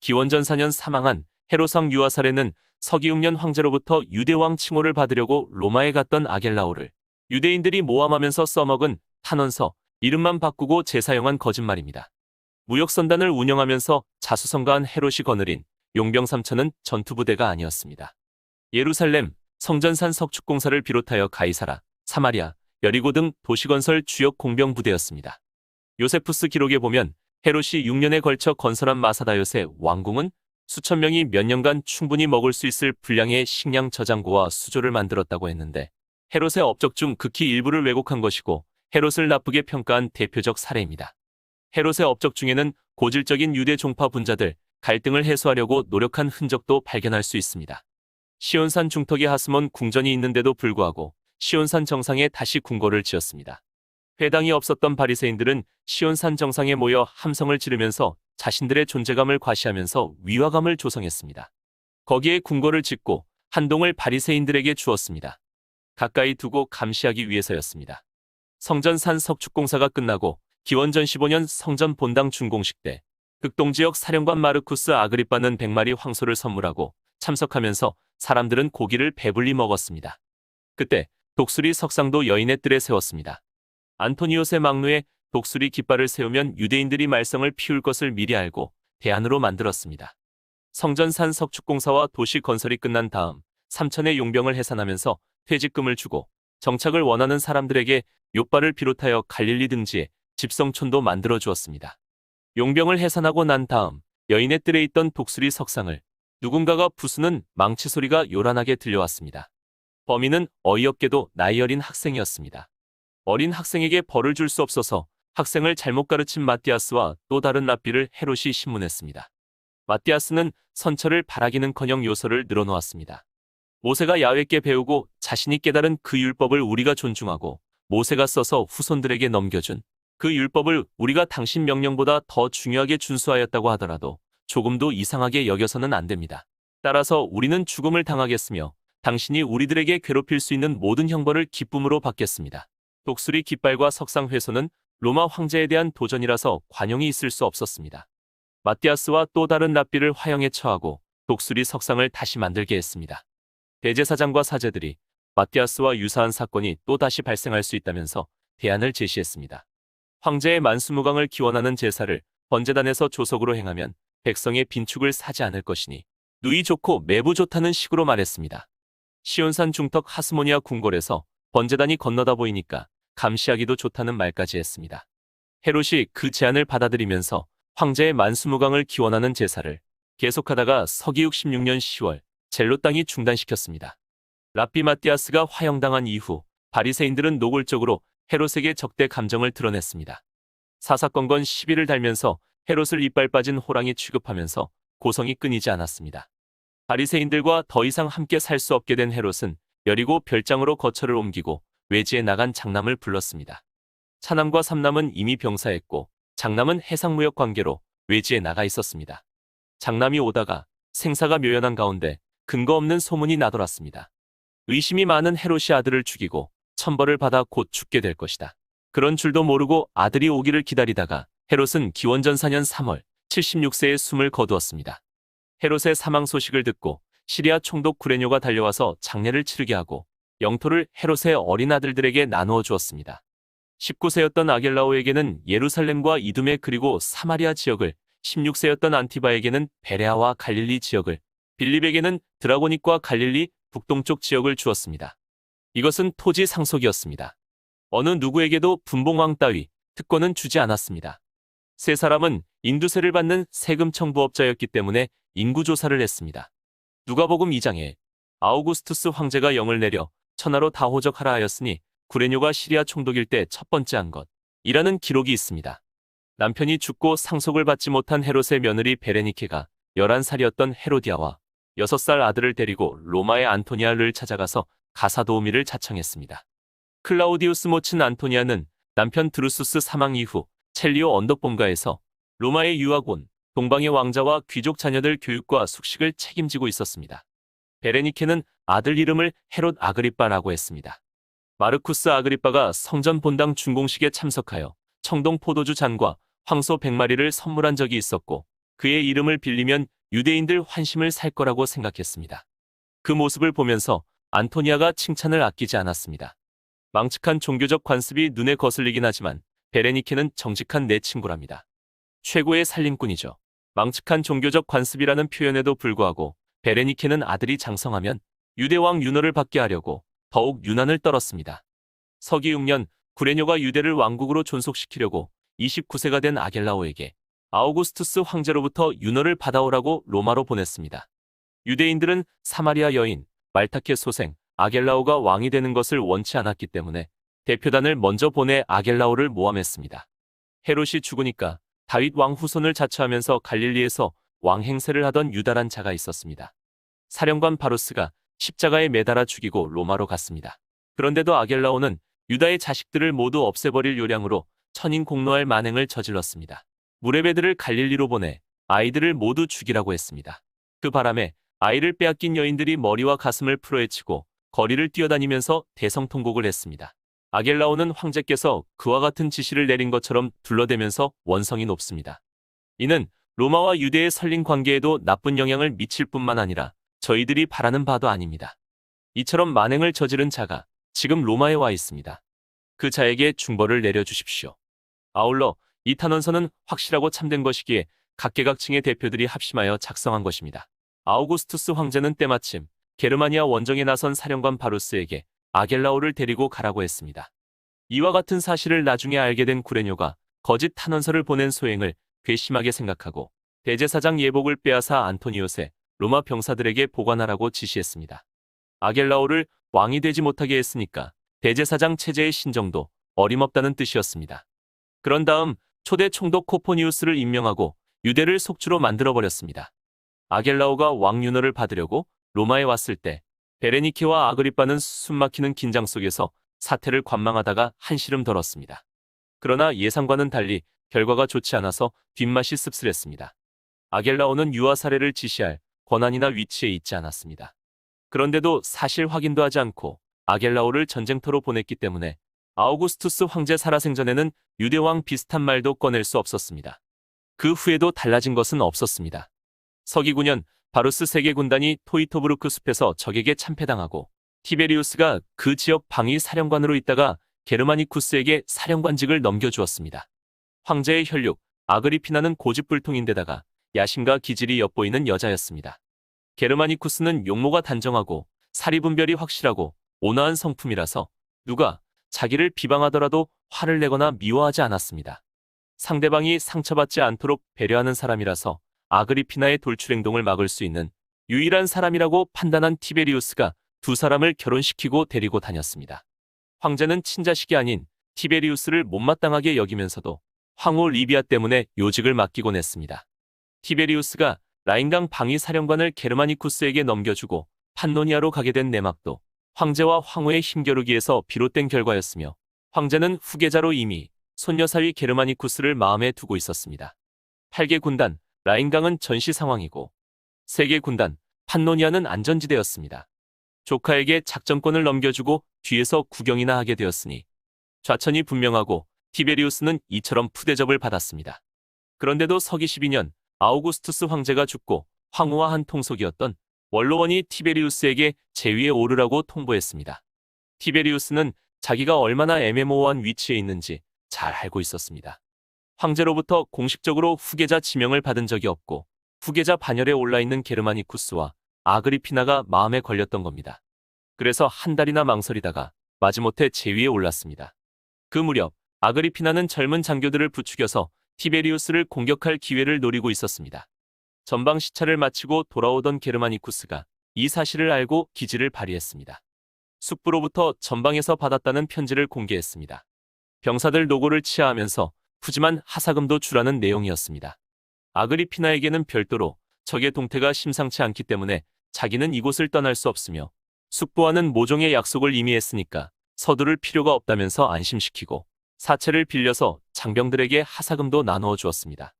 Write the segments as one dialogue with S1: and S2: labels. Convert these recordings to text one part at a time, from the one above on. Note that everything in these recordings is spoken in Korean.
S1: 기원전 4년 사망한 헤로상 유아사레는 서기웅년 황제로부터 유대왕 칭호를 받으려고 로마에 갔던 아겔라오를 유대인들이 모함하면서 써먹은 탄원서 이름만 바꾸고 재사용한 거짓말입니다. 무역선단을 운영하면서 자수성가한 헤롯이 거느린 용병 3천은 전투부대가 아니었습니다. 예루살렘, 성전산 석축공사를 비롯하여 가이사라, 사마리아, 여리고 등 도시건설 주역 공병 부대였습니다. 요세푸스 기록에 보면 헤롯이 6년에 걸쳐 건설한 마사다 요새 왕궁은 수천 명이 몇 년간 충분히 먹을 수 있을 분량의 식량 저장고와 수조를 만들었다고 했는데 헤롯의 업적 중 극히 일부를 왜곡한 것이고 헤롯을 나쁘게 평가한 대표적 사례입니다. 헤롯의 업적 중에는 고질적인 유대 종파 분자들, 갈등을 해소하려고 노력한 흔적도 발견할 수 있습니다. 시온산 중턱에 하스몬 궁전이 있는데도 불구하고 시온산 정상에 다시 궁궐을 지었습니다. 회당이 없었던 바리새인들은 시온산 정상에 모여 함성을 지르면서 자신들의 존재감을 과시하면서 위화감을 조성했습니다. 거기에 궁궐을 짓고 한 동을 바리새인들에게 주었습니다. 가까이 두고 감시하기 위해서였습니다. 성전산 석축공사가 끝나고 기원전 15년 성전 본당 준공식 때 극동지역 사령관 마르쿠스 아그리빠는 100마리 황소를 선물하고 참석하면서 사람들은 고기를 배불리 먹었습니다. 그때 독수리 석상도 여인의 뜰에 세웠습니다. 안토니오스의 막루에 독수리 깃발을 세우면 유대인들이 말썽을 피울 것을 미리 알고 대안으로 만들었습니다. 성전 산 석축공사와 도시 건설이 끝난 다음 3천의 용병을 해산하면서 퇴직금을 주고 정착을 원하는 사람들에게 요바를 비롯하여 갈릴리 등지에 집성촌도 만들어 주었습니다. 용병을 해산하고 난 다음 여인의 뜰에 있던 독수리 석상을 누군가가 부수는 망치 소리가 요란하게 들려왔습니다. 범인은 어이없게도 나이 어린 학생이었습니다. 어린 학생에게 벌을 줄 수 없어서 학생을 잘못 가르친 마티아스와 또 다른 랍비를 헤롯이 신문했습니다. 마티아스는 선처를 바라기는커녕 요소를 늘어놓았습니다. 모세가 야훼께 배우고 자신이 깨달은 그 율법을 우리가 존중하고 모세가 써서 후손들에게 넘겨준 그 율법을 우리가 당신 명령보다 더 중요하게 준수하였다고 하더라도 조금도 이상하게 여겨서는 안 됩니다. 따라서 우리는 죽음을 당하겠으며 당신이 우리들에게 괴롭힐 수 있는 모든 형벌을 기쁨으로 받겠습니다. 독수리 깃발과 석상 훼손은 로마 황제에 대한 도전이라서 관용이 있을 수 없었습니다. 마티아스와 또 다른 랍비를 화형에 처하고 독수리 석상을 다시 만들게 했습니다. 대제사장과 사제들이 마티아스와 유사한 사건이 또 다시 발생할 수 있다면서 대안을 제시했습니다. 황제의 만수무강을 기원하는 제사를 번제단에서 조석으로 행하면 백성의 빈축을 사지 않을 것이니 누이 좋고 매부 좋다는 식으로 말했습니다. 시온산 중턱 하스모니아 궁궐에서 번제단이 건너다 보이니까 감시하기도 좋다는 말까지 했습니다. 헤롯이 그 제안을 받아들이면서 황제의 만수무강을 기원하는 제사를 계속하다가 서기육 16년 10월 젤로 땅이 중단시켰습니다. 랍비 마티아스가 화형당한 이후 바리새인들은 노골적으로 헤롯에게 적대 감정을 드러냈습니다. 사사건건 시비를 달면서 헤롯을 이빨 빠진 호랑이 취급하면서 고성이 끊이지 않았습니다. 바리새인들과 더 이상 함께 살 수 없게 된 헤롯은 여리고 별장으로 거처를 옮기고 외지에 나간 장남을 불렀습니다. 차남과 삼남은 이미 병사했고 장남은 해상무역 관계로 외지에 나가 있었습니다. 장남이 오다가 생사가 묘연한 가운데 근거 없는 소문이 나돌았습니다. 의심이 많은 헤롯이 아들을 죽이고 천벌을 받아 곧 죽게 될 것이다. 그런 줄도 모르고 아들이 오기를 기다리다가 헤롯은 기원전 4년 3월 76세에 숨을 거두었습니다. 헤롯의 사망 소식을 듣고 시리아 총독 구레뇨가 달려와서 장례를 치르게 하고 영토를 헤롯의 어린 아들들에게 나누어 주었습니다. 19세였던 아겔라오에게는 예루살렘과 이두메 그리고 사마리아 지역을, 16세였던 안티바에게는 베레아와 갈릴리 지역을, 빌립에게는 드라고닉과 갈릴리 북동쪽 지역을 주었습니다. 이것은 토지 상속이었습니다. 어느 누구에게도 분봉왕 따위 특권은 주지 않았습니다. 세 사람은 인두세를 받는 세금 청부업자였기 때문에 인구조사를 했습니다. 누가복음 2장에 아우구스투스 황제가 영을 내려 천하로 다 호적하라 하였으니 구레뇨가 시리아 총독일 때 첫 번째 한 것. 이라는 기록이 있습니다. 남편이 죽고 상속을 받지 못한 헤롯의 며느리 베레니케가 11살이었던 헤로디아와 6살 아들을 데리고 로마의 안토니아를 찾아가서 가사도우미를 자청했습니다. 클라우디우스 모친 안토니아는 남편 드루수스 사망 이후 첼리오 언덕본가에서 로마의 유학원, 동방의 왕자와 귀족 자녀들 교육과 숙식을 책임지고 있었습니다. 베레니케는 아들 이름을 헤롯 아그리빠라고 했습니다. 마르쿠스 아그리빠가 성전 본당 준공식에 참석하여 청동 포도주 잔과 황소 100마리를 선물한 적이 있었고 그의 이름을 빌리면 유대인들 환심을 살 거라고 생각했습니다. 그 모습을 보면서 안토니아가 칭찬을 아끼지 않았습니다. 망측한 종교적 관습이 눈에 거슬리긴 하지만 베레니케는 정직한 내 친구랍니다. 최고의 살림꾼이죠. 망측한 종교적 관습이라는 표현에도 불구하고 베레니케는 아들이 장성하면 유대왕 윤호를 받게 하려고 더욱 유난을 떨었습니다. 서기 6년 구레뇨가 유대를 왕국으로 존속시키려고 29세가 된 아겔라오에게 아우구스투스 황제로부터 윤호를 받아오라고 로마로 보냈습니다. 유대인들은 사마리아 여인 말타케 소생 아겔라오가 왕이 되는 것을 원치 않았기 때문에 대표단을 먼저 보내 아겔라오를 모함했습니다. 헤롯이 죽으니까 다윗 왕 후손을 자처하면서 갈릴리에서 왕 행세를 하던 유다란 자가 있었습니다. 사령관 바루스가 십자가에 매달아 죽이고 로마로 갔습니다. 그런데도 아겔라오는 유다의 자식들을 모두 없애버릴 요량으로 천인 공노할 만행을 저질렀습니다. 무레베들을 갈릴리로 보내 아이들을 모두 죽이라고 했습니다. 그 바람에 아이를 빼앗긴 여인들이 머리와 가슴을 풀어헤치고 거리를 뛰어다니면서 대성통곡을 했습니다. 아겔라오는 황제께서 그와 같은 지시를 내린 것처럼 둘러대면서 원성이 높습니다. 이는 로마와 유대의 설린 관계에도 나쁜 영향을 미칠 뿐만 아니라 저희들이 바라는 바도 아닙니다. 이처럼 만행을 저지른 자가 지금 로마에 와 있습니다. 그 자에게 중벌을 내려주십시오. 아울러 이 탄원서는 확실하고 참된 것이기에 각계각층의 대표들이 합심하여 작성한 것입니다. 아우구스투스 황제는 때마침 게르마니아 원정에 나선 사령관 바루스에게 아겔라오를 데리고 가라고 했습니다. 이와 같은 사실을 나중에 알게 된 구레뇨가 거짓 탄원서를 보낸 소행을 괘씸하게 생각하고 대제사장 예복을 빼앗아 안토니오세 로마 병사들에게 보관하라고 지시했습니다. 아겔라오를 왕이 되지 못하게 했으니까 대제사장 체제의 신정도 어림없다는 뜻이었습니다. 그런 다음 초대 총독 코포니우스를 임명하고 유대를 속주로 만들어버렸습니다. 아겔라오가 왕윤호를 받으려고 로마에 왔을 때 베레니케와 아그리빠는 숨막히는 긴장 속에서 사태를 관망하다가 한시름 덜었습니다. 그러나 예상과는 달리 결과가 좋지 않아서 뒷맛이 씁쓸했습니다. 아겔라오는 유아 살해를 지시할 권한이나 위치에 있지 않았습니다. 그런데도 사실 확인도 하지 않고 아겔라오를 전쟁터로 보냈기 때문에 아우구스투스 황제 살아생전에는 유대왕 비슷한 말도 꺼낼 수 없었습니다. 그 후에도 달라진 것은 없었습니다. 서기 9년 바루스 세계 군단이 토이토브루크 숲에서 적에게 참패당하고 티베리우스가 그 지역 방위 사령관으로 있다가 게르마니쿠스에게 사령관직을 넘겨주었습니다. 황제의 혈육 아그리피나는 고집불통인데다가 야심과 기질이 엿보이는 여자였습니다. 게르마니쿠스는 용모가 단정하고 사리분별이 확실하고 온화한 성품이라서 누가 자기를 비방하더라도 화를 내거나 미워하지 않았습니다. 상대방이 상처받지 않도록 배려하는 사람이라서 아그리피나의 돌출 행동을 막을 수 있는 유일한 사람이라고 판단한 티베리우스가 두 사람을 결혼시키고 데리고 다녔습니다. 황제는 친자식이 아닌 티베리우스를 못마땅하게 여기면서도 황후 리비아 때문에 요직을 맡기곤 했습니다. 티베리우스가 라인강 방위 사령관을 게르마니쿠스에게 넘겨주고 판노니아로 가게 된 내막도 황제와 황후의 힘겨루기에서 비롯된 결과였으며 황제는 후계자로 이미 손여사위 게르마니쿠스를 마음에 두고 있었습니다. 8개 군단 라인강은 전시 상황이고 3개 군단 판노니아는 안전지대였습니다. 조카에게 작전권을 넘겨주고 뒤에서 구경이나 하게 되었으니 좌천이 분명하고 티베리우스는 이처럼 푸대접을 받았습니다. 그런데도 서기 12년 아우구스투스 황제가 죽고 황후와 한 통속이었던 원로원이 티베리우스에게 제위에 오르라고 통보했습니다. 티베리우스는 자기가 얼마나 애매모호한 위치에 있는지 잘 알고 있었습니다. 황제로부터 공식적으로 후계자 지명을 받은 적이 없고 후계자 반열에 올라 있는 게르마니쿠스와 아그리피나가 마음에 걸렸던 겁니다. 그래서 한 달이나 망설이다가 마지못해 제위에 올랐습니다. 그 무렵 아그리피나는 젊은 장교들을 부추겨서 티베리우스를 공격할 기회를 노리고 있었습니다. 전방 시차를 마치고 돌아오던 게르마니쿠스가 이 사실을 알고 기지를 발휘했습니다. 숙부로부터 전방에서 받았다는 편지를 공개했습니다. 병사들 노고를 치하하면서 푸짐한 하사금도 주라는 내용이었습니다. 아그리피나에게는 별도로 적의 동태가 심상치 않기 때문에 자기는 이곳을 떠날 수 없으며 숙부와는 모종의 약속을 이미 했으니까 서두를 필요가 없다면서 안심시키고 사체를 빌려서 장병들에게 하사금도 나누어 주었습니다.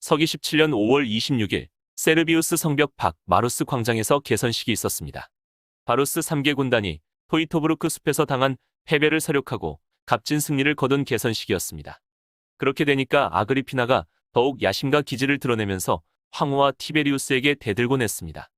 S1: 서기 17년 5월 26일 세르비우스 성벽 밖 마루스 광장에서 개선식이 있었습니다. 바루스 3개 군단이 토이토브루크 숲에서 당한 패배를 서력하고 값진 승리를 거둔 개선식이었습니다. 그렇게 되니까 아그리피나가 더욱 야심과 기질을 드러내면서 황후와 티베리우스에게 대들곤 했습니다.